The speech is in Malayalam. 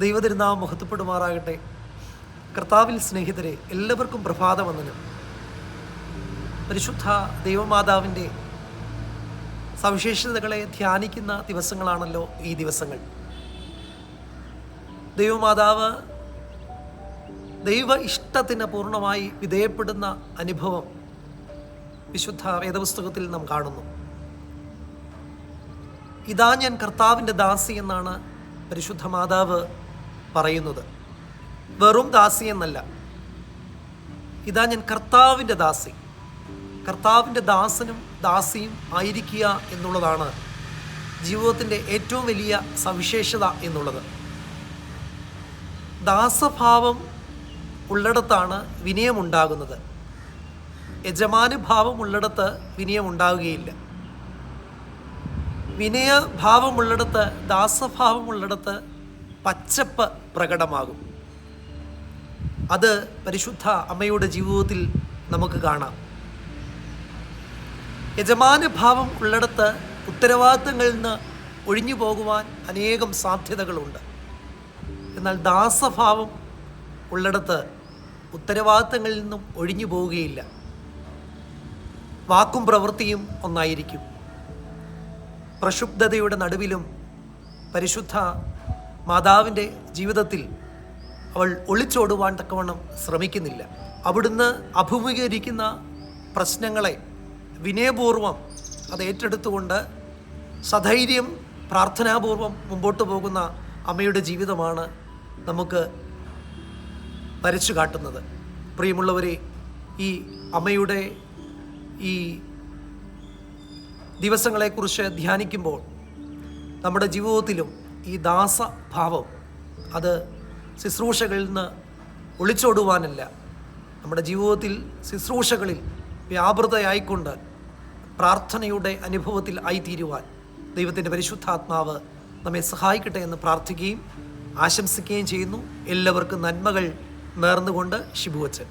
ദൈവതിരുനാമം മുഖത്തപ്പെടുമാറാകട്ടെ കർത്താവിൽ സ്നേഹിതരെ എല്ലാവർക്കും പ്രഭാതവന്ദനം പരിശുദ്ധ ദൈവമാതാവിന്റെ സവിശേഷതകളെ ധ്യാനിക്കുന്ന ദിവസങ്ങളാണല്ലോ ഈ ദിവസങ്ങൾ. ദൈവമാതാവ് ദൈവ ഇഷ്ടത്തിന് പൂർണമായി വിധേയപ്പെടുന്ന അനുഭവം വിശുദ്ധ വേദപുസ്തകത്തിൽ നാം കാണുന്നു. ഇതാ ഞാൻ കർത്താവിന്റെ ദാസി എന്നാണ് പരിശുദ്ധ മാതാവ് പറയുന്നത് വെറും ദാസി എന്നല്ല. ഇതാ ഞാൻ കർത്താവിന്റെ ദാസി. കർത്താവിന്റെ ദാസനും ദാസിയും ആയിരിക്കുക എന്നുള്ളതാണ് ജീവിതത്തിന്റെ ഏറ്റവും വലിയ സവിശേഷത എന്നുള്ളത്. ദാസഭാവം ഉള്ളിടത്താണ് വിനയമുണ്ടാകുന്നത്. യജമാനുഭാവം ഉള്ളിടത്ത് വിനയമുണ്ടാവുകയില്ല വിനയഭാവമുള്ളിടത്ത് ദാസഭാവമുള്ളിടത്ത് പച്ചപ്പ് പ്രകടമാകും. അത് പരിശുദ്ധ അമ്മയുടെ ജീവിതത്തിൽ നമുക്ക് കാണാം. യജമാനഭാവം ഉള്ളിടത്ത് ഉത്തരവാദിത്തങ്ങളിൽ നിന്ന് ഒഴിഞ്ഞു പോകുവാൻ അനേകം സാധ്യതകളുണ്ട്. എന്നാൽ ദാസഭാവം ഉള്ളിടത്ത് ഉത്തരവാദിത്തങ്ങളിൽ നിന്നും ഒഴിഞ്ഞു പോവുകയില്ല. വാക്കും പ്രവൃത്തിയും ഒന്നായിരിക്കും. പ്രക്ഷുബ്ധതയുടെ നടുവിലും പരിശുദ്ധ മാതാവിന്റെ ജീവിതത്തിൽ അവൾ ഒളിച്ചോടുവാൻ തക്കവണ്ണം ശ്രമിക്കുന്നില്ല. അവിടുന്ന് അഭിമുഖീകരിക്കുന്ന പ്രശ്നങ്ങളെ വിനയപൂർവം അത് ഏറ്റെടുത്തുകൊണ്ട് സധൈര്യം പ്രാർത്ഥനാപൂർവം മുമ്പോട്ട് പോകുന്ന അമ്മയുടെ ജീവിതമാണ് നമുക്ക് വരച്ചു കാട്ടുന്നത്. പ്രിയമുള്ളവരെ ഈ അമ്മയുടെ ഈ ദിവസങ്ങളെക്കുറിച്ച് ധ്യാനിക്കുമ്പോൾ നമ്മുടെ ജീവിതത്തിലും ഈ ദാസഭാവം അത് ശുശ്രൂഷകളിൽ നിന്ന് ഒളിച്ചോടുവാനല്ല. നമ്മുടെ ജീവിതത്തിൽ ശുശ്രൂഷകളിൽ വ്യാപൃതയായിക്കൊണ്ട് പ്രാർത്ഥനയുടെ അനുഭവത്തിൽ ആയിത്തീരുവാൻ ദൈവത്തിന്റെ പരിശുദ്ധാത്മാവ് നമ്മെ സഹായിക്കട്ടെ എന്ന് പ്രാർത്ഥിക്കുകയും ആശംസിക്കുകയും ചെയ്യുന്നു. എല്ലാവർക്കും നന്മകൾ നേർന്നുകൊണ്ട് ശിബുവച്ചൻ